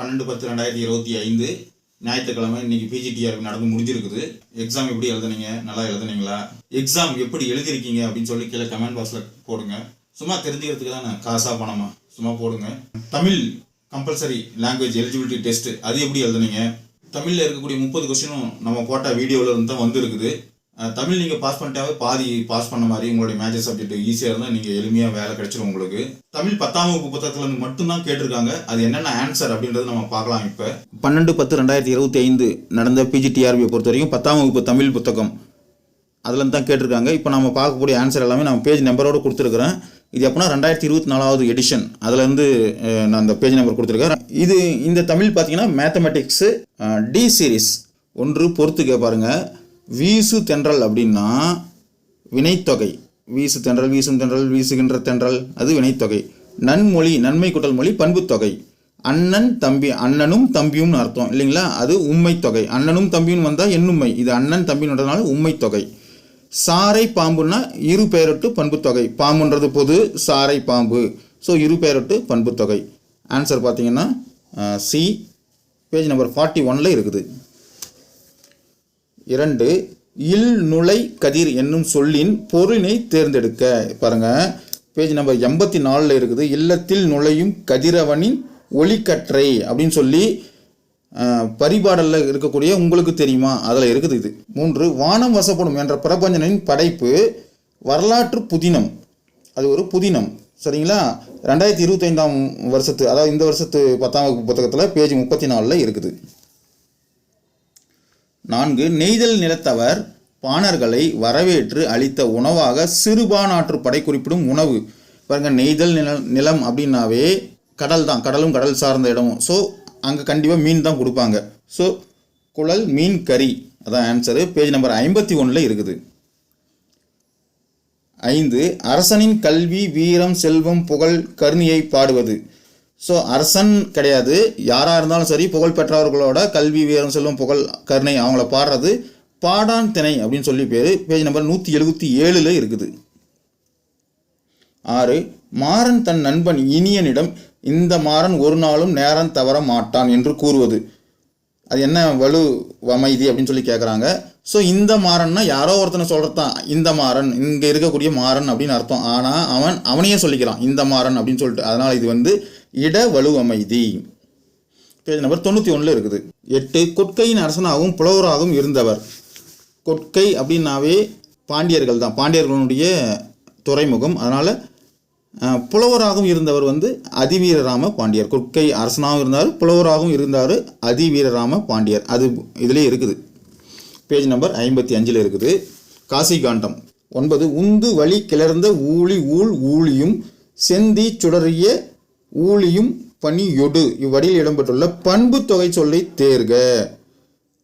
பன்னெண்டு பத்து ரெண்டாயிரத்தி இருபத்தி ஐந்து ஞாயிற்றுக்கிழமை இன்னைக்கு பிஜிடிஆர்பி நடந்து முடிஞ்சிருக்குது. எக்ஸாம் எப்படி எழுதுனீங்க? நல்லா எழுதுனீங்களா? எக்ஸாம் எப்படி எழுதிருக்கீங்க அப்படின்னு சொல்லி கீழே கமெண்ட் பாக்ஸில் போடுங்க. சும்மா தெரிஞ்சுக்கிறதுக்கு தானே காசாக பணமா? சும்மா போடுங்க. Tamil compulsory language eligibility test அது எப்படி எழுதுனீங்க? தமிழில் இருக்கக்கூடிய முப்பது கொஸ்டினும் நம்ம போட்ட வீடியோவில் இருந்து தான் வந்துருக்குது. தமிழ் நீங்கள் பாஸ் பண்ணிட்டாவே பாதி பாஸ் பண்ண மாதிரி உங்களுடைய மேஜர் சப்ஜெக்ட் ஈஸியாக இருந்தால் நீங்கள் எளிமையாக வேலை கிடைச்சிரும் உங்களுக்கு. தமிழ் பத்தாம் வகுப்பு புத்தகத்தில் மட்டும்தான் கேட்டிருக்காங்க. அது என்னென்ன ஆன்சர் அப்படின்றது நம்ம பார்க்கலாம் இப்போ. பன்னெண்டு பத்து ரெண்டாயிரத்தி இருபத்தி ஐந்து நடந்த பிஜிடிஆர்பியை பொறுத்த வரைக்கும் பத்தாம் வகுப்பு தமிழ் புத்தகம் அதில் தான் கேட்டிருக்காங்க. இப்போ நம்ம பார்க்கக்கூடிய ஆன்சர் எல்லாமே நான் பேஜ் நம்பரோடு கொடுத்துருக்குறேன். இது எப்போனா ரெண்டாயிரத்தி இருபத்தி நாலாவது எடிஷன் அதுலேருந்து நான் அந்த பேஜ் நம்பர் கொடுத்துருக்கேன். இது இந்த தமிழ் பார்த்தீங்கன்னா மேத்தமெட்டிக்ஸு டி சீரிஸ் ஒன்று பொறுத்து கேட்பாருங்க. வீசு தென்றல் அப்படின்னா வினைத்தொகை. வீசு தென்றல் வீசும் தென்றல் வீசுகின்ற தென்றல் அது வினைத்தொகை. நன்மொழி நன்மை குட்டல் மொழி பண்புத்தொகை. அண்ணன் தம்பி அண்ணனும் தம்பியும்னு அர்த்தம் இல்லைங்களா? அது உண்மை தொகை அண்ணனும் தம்பியும் வந்தால் எண்ணுமை இது அண்ணன் தம்பின்றதுனால உண்மை தொகை சாரை பாம்புன்னா இரு பெயரட்டு பண்புத்தொகை. பாம்புன்றது பொது சாரை பாம்பு. ஸோ இரு பெயரட்டு பண்புத்தொகை. ஆன்சர் பார்த்தீங்கன்னா சி பேஜ் நம்பர் ஃபார்ட்டி ஒனில் இருக்குது. இரண்டு இல் நுழை கதிர் என்னும் சொல்லின் பொருளினை தேர்ந்தெடுக்க. பாருங்க பேஜ் நம்பர் எண்பத்தி நாலில் இருக்குது இல்லத்தில் நுழையும் கதிரவனின் ஒளிக்கற்றை அப்படின்னு சொல்லி பரிபாடலில் இருக்கக்கூடிய உங்களுக்கு தெரியுமா? அதில் இருக்குது இது. மூன்று வானம் வசப்படும் என்ற பிரபஞ்சனின் படைப்பு வரலாற்று புதினம். அது ஒரு புதினம். சரிங்களா? ரெண்டாயிரத்தி இருபத்தைந்தாம் வருஷத்து அதாவது இந்த வருஷத்து பத்தாம் வகுப்பு புத்தகத்தில் பேஜ் முப்பத்தி நாலில் இருக்குது. நான்கு நெய்தல் நிலத்தவர் பாணர்களை வரவேற்று அளித்த உணவாக சிறுபானாற்று படை குறிப்பிடும் உணவு. பாருங்கள் நெய்தல் நில நிலம் அப்படின்னாவே கடல் தான் கடலும் கடல் சார்ந்த இடமும். ஸோ அங்கே கண்டிப்பாக மீன் தான் கொடுப்பாங்க. ஸோ குழல் மீன் கறி. அதான் ஆன்சரு பேஜ் நம்பர் ஐம்பத்தி ஒன்றில் இருக்குது. ஐந்து அரசனின் கல்வி வீரம் செல்வம் புகழ் கருணியை பாடுவது. ஸோ அரசன் கிடையாது. யாராக இருந்தாலும் சரி புகழ் பெற்றவர்களோட கல்வி வீரம் செல்வம் புகழ் கருணை அவங்கள பாடுறது பாடான் திணை அப்படின்னு சொல்லி பேர். பேஜ் நம்பர் நூற்றி எழுபத்தி ஏழில் இருக்குது. ஆறு மாறன் தன் நண்பன் இனியனிடம் இந்த மாறன் ஒரு நாளும் நேரம் தவற மாட்டான் என்று கூறுவது. அது என்ன வலு அமைதி அப்படின்னு சொல்லி கேட்குறாங்க ஸோ இந்த மாறன்னா யாரோ ஒருத்தனை சொல்கிறது தான் இந்த மாறன் இங்கே இருக்கக்கூடிய மாறன் அப்படின்னு அர்த்தம். ஆனால் அவன் அவனையே சொல்லிக்கிறான். இந்த மாறன் அப்படின்னு சொல்லிட்டு. அதனால் இது வந்து இட வலு அமைதி பேஜ் நம்பர் தொண்ணூற்றி ஒன்றில் இருக்குது. எட்டு கொட்கையின் அரசனாகவும் புலவராகவும் இருந்தவர். கொட்கை அப்படின்னாவே பாண்டியர்கள் தான் பாண்டியர்களுடைய துறைமுகம். அதனால் புலவராகவும் இருந்தவர் வந்து அதிவீரராம பாண்டியர். கொட்கை அரசனாகவும் இருந்தார் புலவராகவும் இருந்தார் அதிவீரராம பாண்டியர். அது இதிலே இருக்குது. பேஜ் நம்பர் ஐம்பத்தி அஞ்சில் இருக்குது. காசி காண்டம் ஒன்பது உந்து வழி கிளர்ந்த ஊழி ஊழ் ஊழியும் செந்தி சுடறிய ஊழியும் பனியொடு இவ்வடியில் இடம்பெற்றுள்ள பண்பு தொகை சொல்லை தேர்க.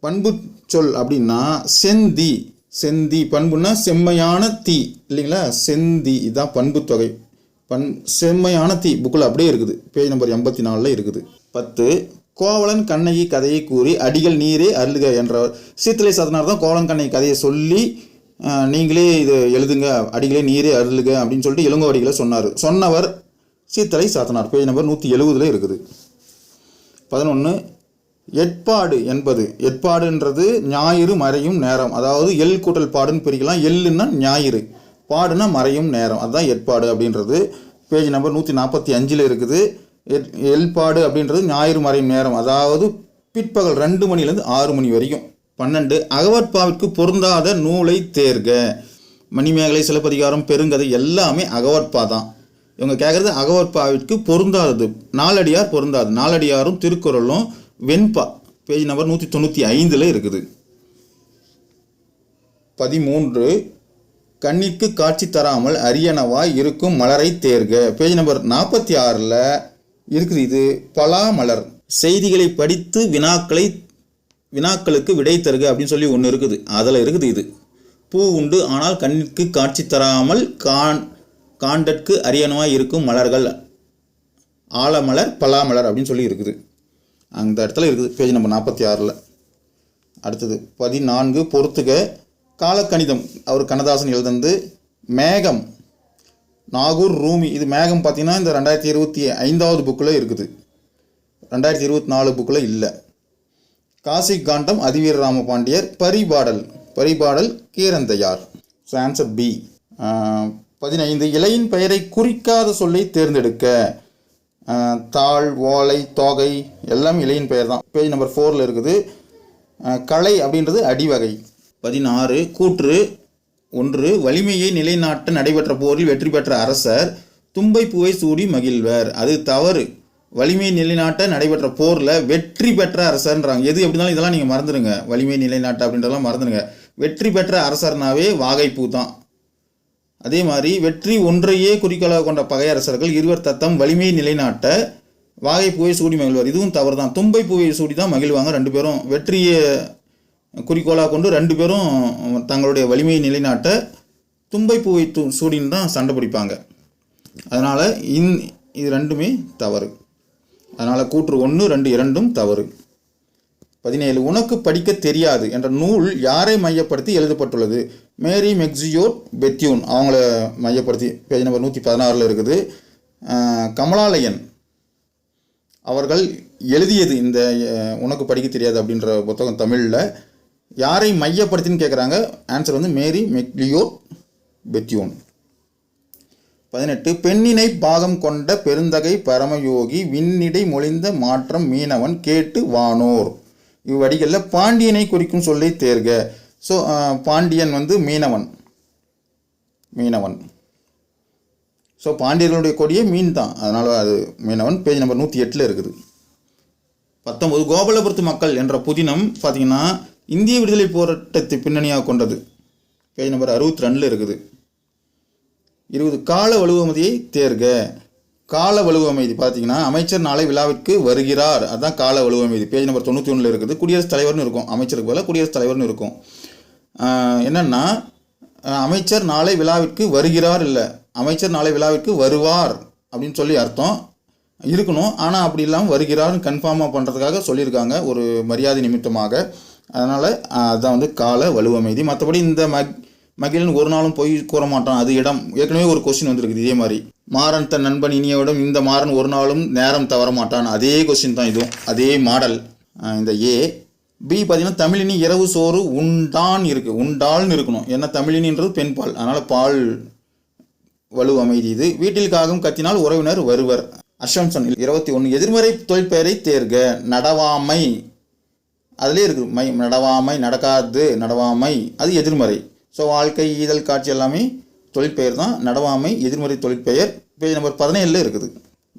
பண்பு சொல் அப்படின்னா செந்தி. செந்தி பண்புன்னா செம்மையான தீ. இல்லைங்களா? செந்தி. இதுதான் பண்பு தொகை. பண் செம்மையான தீ. புக்கில் அப்படியே இருக்குது. பேஜ் நம்பர் எண்பத்தி நாலில் இருக்குது. பத்து கோவலன் கண்ணகி கதையை கூறி அடிகள் நீரே அருளுக என்றவர். சீத்தலை சதனார் தான் கோவலன் கண்ணகி கதையை சொல்லி நீங்களே இது எழுதுங்க. அடிகளே நீரே அருளுக அப்படின்னு சொல்லிட்டு இளங்கோவடிகளை சொன்னார். சொன்னவர் சீத்தலை சாத்தனார். பேஜ் நம்பர் நூற்றி எழுபதில் இருக்குது. பதினொன்று எட்பாடு என்பது எட்பாடுன்றது ஞாயிறு மறையும் நேரம். அதாவது எல் கூட்டல் பாடுன்னு பிரிக்கலாம். எள்ளுன்னா ஞாயிறு. பாடுனா மறையும் நேரம். அதுதான் எட்பாடு அப்படின்றது. பேஜ் நம்பர் நூற்றி நாற்பத்தி அஞ்சில் இருக்குது. எட் எல்பாடு அப்படின்றது ஞாயிறு மறையும் நேரம். அதாவது பிற்பகல் ரெண்டு மணிலேருந்து ஆறு மணி வரைக்கும் பன்னெண்டு அகவற்பாவிற்கு பொருந்தாத நூலை தேர்க. மணிமேகலை சிலப்பதிகாரம் பெருங்கதை எல்லாமே அகவற்பா தான் இவங்க கேட்குறது அகவற்பாவிற்கு பொருந்தாதது. நாலடியார் பொருந்தாது. நாலடியாரும் திருக்குறளும் வெண்பா. பேஜ் நம்பர் நூற்றி தொண்ணூற்றி ஐந்தில் இருக்குது. பதிமூன்று கண்ணிற்கு காட்சி தராமல் அரியனவாய் இருக்கும் மலரை தேர்க. பேஜ் நம்பர் நாற்பத்தி ஆறில் இருக்குது இது பலா மலர் செய்திகளை படித்து வினாக்களை வினாக்களுக்கு விடை தருக அப்படின்னு சொல்லி ஒன்று இருக்குது. அதில் இருக்குது இது. பூ உண்டு ஆனால் கண்ணிற்கு காட்சி தராமல் கான் காண்டற்கு அரியனவாய் இருக்கும் மலர்கள். ஆலமலர் பலாமலர் அப்படின்னு சொல்லி இருக்குது. அந்த இடத்துல இருக்குது பேஜ் நம்பர் நாற்பத்தி ஆறில் அடுத்தது பதினான்கு பொறுத்துக. காலக்கணிதம் அவர் கண்ணதாசன் எழுதந்து மேகம். நாகூர் ரூமி. இது மேகம் பார்த்திங்கன்னா இந்த ரெண்டாயிரத்தி இருபத்தி ஐந்தாவது புக்கில் இருக்குது. ரெண்டாயிரத்தி இருபத்தி நாலு புக்கில் இல்லை. காசி காண்டம் Athiveera Rama Pandiyar Paripadal. Paripadal Keeranthaiyar. So answer B பதினைந்து இலையின் பெயரை குறிக்காத சொல்லை தேர்ந்தெடுக்க. தாள் ஓலை தோகை எல்லாம் இலையின் பெயர் தான் பேஜ் நம்பர் ஃபோரில் இருக்குது. கலை அப்படின்றது அடிவகை. பதினாறு கூற்று. ஒன்று வலிமையை நிலைநாட்ட நடைபெற்ற போரில் வெற்றி பெற்ற அரசர் தும்பை பூவை சூடி மகிழ்வர். அது தவறு. வலிமை நிலைநாட்ட நடைபெற்ற போரில் வெற்றி பெற்ற அரசர்ன்றாங்க. எது எப்படினாலும் இதெல்லாம் நீங்கள் மறந்துடுங்க. வலிமை நிலைநாட்ட அப்படின்றதெல்லாம் மறந்துடுங்க. வெற்றி பெற்ற அரசர்னாவே வாகைப்பூ தான். அதே மாதிரி வெற்றி ஒன்றையே குறிக்கோளாக கொண்ட பகையரசர்கள் இருவர் தத்தம் வலிமையை நிலைநாட்ட வாகைப்பூவை சூடி மகிழ்வார். இதுவும் தவறு தான் தும்பை பூவை சூடி தான் மகிழ்வாங்க ரெண்டு பேரும். வெற்றியை குறிக்கோளாக கொண்டு ரெண்டு பேரும் தங்களுடைய வலிமையை நிலைநாட்ட தும்பை பூவை தூ சூடின்னு தான் சண்டை பிடிப்பாங்க. அதனால் இன் இது ரெண்டுமே தவறு. அதனால் கூற்று ஒன்று ரெண்டு இரண்டும் தவறு. பதினேழு உனக்கு படிக்க தெரியாது என்ற நூல் யாரை மையப்படுத்தி எழுதப்பட்டுள்ளது? மேரி மெக்ஸியோட் பெத்யூன் அவங்கள மையப்படுத்தி பேஜ் நம்பர் நூற்றி பதினாறில் இருக்குது கமலாலயன் அவர்கள் எழுதியது இந்த உனக்கு படிக்க தெரியாது அப்படின்ற புத்தகம் தமிழில். யாரை மையப்படுத்தின்னு கேட்குறாங்க ஆன்சர் வந்து மேரி மெக்லியோட் பெத்யூன். பதினெட்டு பெண்ணினை பாகம் கொண்ட பெருந்தகை பரமயோகி விண்ணிடை மொழிந்த மாற்றம் மீனவன் கேட்டு வானோர். இவ்வடிகளில் பாண்டியனை குறிக்கும் சொல்லை தேர்க. ஸோ பாண்டியன் வந்து மீனவன். மீனவன். ஸோ பாண்டியர்களுடைய கொடியே மீன் தான் அதனால் அது மீனவன். பேஜ் நம்பர் நூற்றி எட்டில் இருக்குது. பத்தொம்பது கோபாலபுரத்து மக்கள் என்ற புதினம் பார்த்தீங்கன்னா இந்திய விடுதலை போராட்டத்தை பின்னணியாக கொண்டது. பேஜ் நம்பர் அறுபத்தி ரெண்டில் இருக்குது. இருபது கால வலுவமதியை தேர்க. கால வலுவமைதி பார்த்தீங்கன்னா அமைச்சர் நாளை விழாவிற்கு வருகிறார். அதான் கால வலுவமைதி. பேஜ் நம்பர் தொண்ணூற்றி ஒன்றில் இருக்குது. குடியரசுத் தலைவர்னு இருக்கும். அமைச்சருக்கு போல குடியரசுத் தலைவர்னு இருக்கும். என்னென்னா அமைச்சர் நாளை விழாவிற்கு வருகிறார் இல்லை. அமைச்சர் நாளை விழாவிற்கு வருவார் அப்படின்னு சொல்லி அர்த்தம். இருக்கணும். ஆனால் அப்படி இல்லாமல் வருகிறார்னு கன்ஃபார்மாக பண்ணுறதுக்காக சொல்லியிருக்காங்க. ஒரு மரியாதை நிமித்தமாக. அதனால் அதுதான் வந்து கால வலுவமைதி. மற்றபடி இந்த மக் மகிழன் ஒரு நாளும் போய் கூற மாட்டான் அது இடம். ஏற்கனவே ஒரு கொஸ்டின் வந்திருக்குது. இதே மாதிரி. மாறன் தன் நண்பன் இனியவிடம் இந்த மாறன் ஒரு நாளும் நேரம் தவற மாட்டான் அதே கொஸ்டின் தான் இதுவும். அதே மாடல். இந்த ஏ பி பார்த்தீங்கன்னா தமிழினி இரவு சோறு உண்டான் இருக்குது உண்டால்னு இருக்கணும். ஏன்னா தமிழினின்றது பெண் பால். அதனால் பால் வலு அமைதி இது. வீட்டில் காகம் கத்தினால் உறவினர் வருவர். அஷம்சன் இருபத்தி ஒன்று எதிர்மறை தொழிற்பெயரை தேர்க. நடவாமை. அதிலே இருக்குது மை நடவாமை நடக்காது. நடவாமை. அது எதிர்மறை. ஸோ வாழ்க்கை ஈதல் காட்சி எல்லாமே தொழிற்பெயர் தான். நடவாமை எதிர்மறை தொழிற்பெயர். பேஜ் நம்பர் பதினேழில் இருக்குது.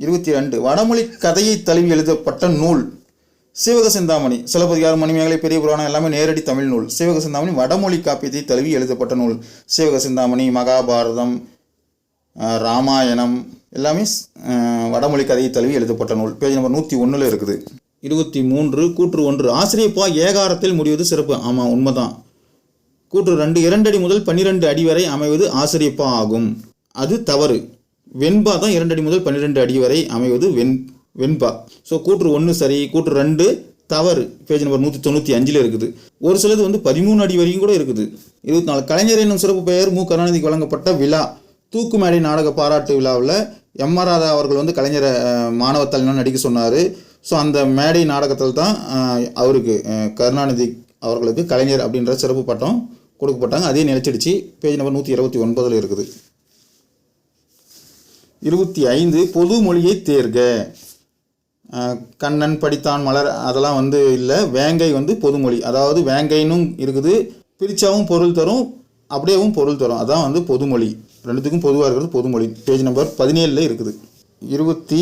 இருபத்தி ரெண்டு வடமொழி கதையை தழுவி எழுதப்பட்ட நூல். சிவக சிந்தாமணி. சிலப்பதிகாரம் மணிமேகலை பெரிய புராணம் எல்லாமே நேரடி தமிழ் நூல். சிவக சிந்தாமணி வடமொழி காப்பியத்தை தழுவி எழுதப்பட்ட நூல். சிவக சிந்தாமணி மகாபாரதம் ராமாயணம் எல்லாமே வடமொழி கதையை தழுவி எழுதப்பட்ட நூல். பேஜ் நம்பர் நூற்றி ஒன்றில் இருக்குது. இருபத்தி மூன்று கூற்று ஒன்று. ஆசிரியப்பா ஏகாரத்தில் முடிவது சிறப்பு. ஆமாம் உண்மைதான். கூற்று ரெண்டு இரண்டடி முதல் பன்னிரெண்டு அடி வரை அமைவது ஆசிரியப்பா ஆகும் அது தவறு. வெண்பா தான் இரண்டடி முதல் பன்னிரெண்டு அடி வரை அமைவது வெண் வெண்பா. ஸோ கூற்று ஒன்று சரி கூற்று ரெண்டு தவறு. பேஜ் நம்பர் நூற்றி தொண்ணூற்றி அஞ்சில் இருக்குது. ஒரு சிலது வந்து பதிமூணு அடி வரைக்கும் கூட இருக்குது. இருபத்தி நாலு. கலைஞர் என்னும் சிறப்பு பெயர் மு. கருணாநிதிக்கு வழங்கப்பட்ட விழா. தூக்கு மேடை நாடக பாராட்டு விழாவில் எம். ஆர். ராதா அவர்கள் வந்து கலைஞரை மாணவ தலைவன் நடிக்க சொன்னார். ஸோ அந்த மேடை நாடகத்தில் தான் அவருக்கு கருணாநிதி அவர்களுக்கு கலைஞர் அப்படின்ற சிறப்பு பட்டம் கொடுக்கப்பட்டாங்க. அதே நிலச்சிடுச்சு. பேஜ் நம்பர் நூற்றி இருபத்தி ஒன்பதில் இருக்குது. இருபத்தி ஐந்து பொது மொழியை தேர்க. கண்ணன் படித்தான் மலர் அதெல்லாம் வந்து இல்லை. வேங்கை வந்து பொதுமொழி அதாவது வேங்கைனும் இருக்குது. பிரிச்சாவும் பொருள் தரும். அப்படியேவும் பொருள் தரும். அதான் வந்து பொதுமொழி ரெண்டுத்துக்கும் பொதுவாக இருக்கிறது பொதுமொழி பேஜ் நம்பர் பதினேழில் இருக்குது. இருபத்தி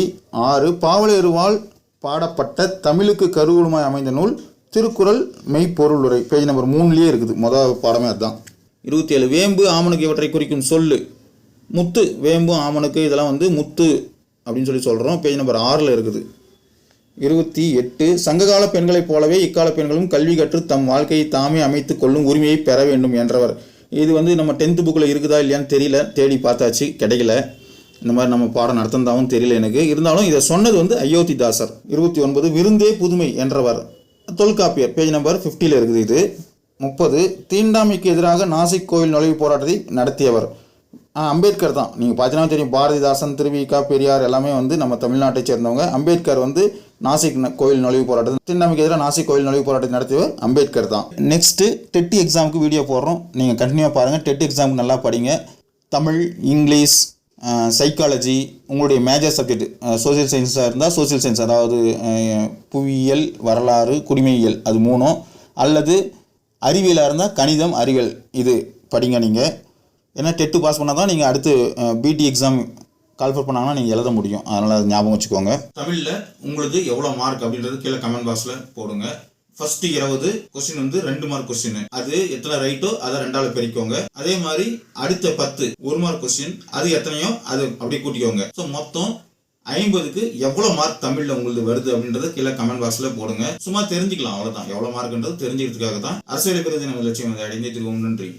ஆறு பாவலருவால் பாடப்பட்ட தமிழுக்கு கருவூலமாய் அமைந்த நூல் திருக்குறள் மெய்ப்பொருள் உரை பேஜ் நம்பர் மூணுலேயே இருக்குது. மொதல் பாடமே அதுதான். இருபத்தி ஏழு வேம்பு ஆமனுக்கு இவற்றை குறிக்கும் சொல்லு. முத்து வேம்பு ஆமனுக்கு இதெல்லாம் வந்து முத்து அப்படின்னு சொல்லி சொல்கிறோம் பேஜ் நம்பர் ஆறில் இருக்குது. இருபத்தி எட்டு சங்ககால பெண்களைப் போலவே இக்கால பெண்களும் கல்வி கற்று தம் வாழ்க்கையை தாமே அமைத்து கொள்ளும் உரிமையை பெற வேண்டும் என்றவர். இது வந்து நம்ம டென்த்து புக்கில் இருக்குதா இல்லையான்னு தெரியல. தேடி பார்த்தாச்சு கிடைக்கல. இந்த மாதிரி நம்ம பாடம் நடத்தினதாகவும் தெரியல எனக்கு. இருந்தாலும் இதை சொன்னது வந்து அயோத்திதாசர். இருபத்தி ஒன்பது விருந்தே புதுமை என்றவர். தொல்காப்பியர் பேஜ் நம்பர் ஃபிஃப்டியில் இருக்குது இது. முப்பது தீண்டாமைக்கு எதிராக நாசிக் கோவில் நுழைவு போராட்டத்தை நடத்தியவர். அம்பேத்கர் தான். நீங்கள் பார்த்தீங்கன்னா தெரியும் பாரதிதாசன் திருவிகா பெரியார் எல்லாமே வந்து நம்ம தமிழ்நாட்டை சேர்ந்தவங்க. அம்பேத்கர் வந்து நாசிக் கோயில் நுழைவு போராட்டம் தீண்டாமைக்கு எதிராக நாசிக் கோயில் நுழைவு போராட்டத்தை நடத்தியவர் அம்பேத்கர் தான். நெக்ஸ்ட்டு டெட்டி எக்ஸாமுக்கு வீடியோ போடுறோம். நீங்கள் கண்டினியூவாக பாருங்கள் டெட் எக்ஸாமுக்கு நல்லா படிங்க. தமிழ் இங்கிலீஷ் சைக்காலஜி உங்களுடைய மேஜர் சப்ஜெக்ட் சோஷியல் சயின்ஸாக இருந்தால் சோஷியல் சயின்ஸ் அதாவது புவியியல் வரலாறு குடிமையியல் அது மூணும். அல்லது அறிவியலாக இருந்தால் கணிதம் அறிவியல் இது படிங்க நீங்கள் ஏன்னா டெட்டு பாஸ் பண்ணால் தான் நீங்கள் அடுத்து பிடி எக்ஸாம் கால்ஃபர் பண்ணாங்கன்னா நீங்கள் எழுத முடியும். அதனால் ஞாபகம் வச்சுக்கோங்க. தமிழில் உங்களுக்கு எவ்வளோ மார்க் அப்படின்றது கீழே கமெண்ட் பாக்ஸில் போடுங்க. ஃபர்ஸ்ட் இருபது கொஸ்டின் வந்து ரெண்டு மார்க் கொஸ்டின் அது எத்தனை ரைட்டோ அதை ரெண்டால பெருக்கோங்க. அதே மாதிரி அடுத்த பத்து ஒரு மார்க் கொஸ்டின் அது எத்தனையோ அது அப்படியே கூட்டிக்கோங்க. ஸோ மொத்தம் ஐம்பதுக்கு எவ்வளோ மார்க் தமிழில் உங்களுக்கு வருது அப்படின்றத கீழே கமெண்ட் பாக்ஸில் போடுங்க. சும்மா தெரிஞ்சுக்கலாம் அவ்வளோதான் எவ்வளோ மார்க்ன்றது தெரிஞ்சுக்கிறதுக்காக தான் அரசியல் பிறகு நம்ம லட்சியம் அதை அடைந்தே நன்றி.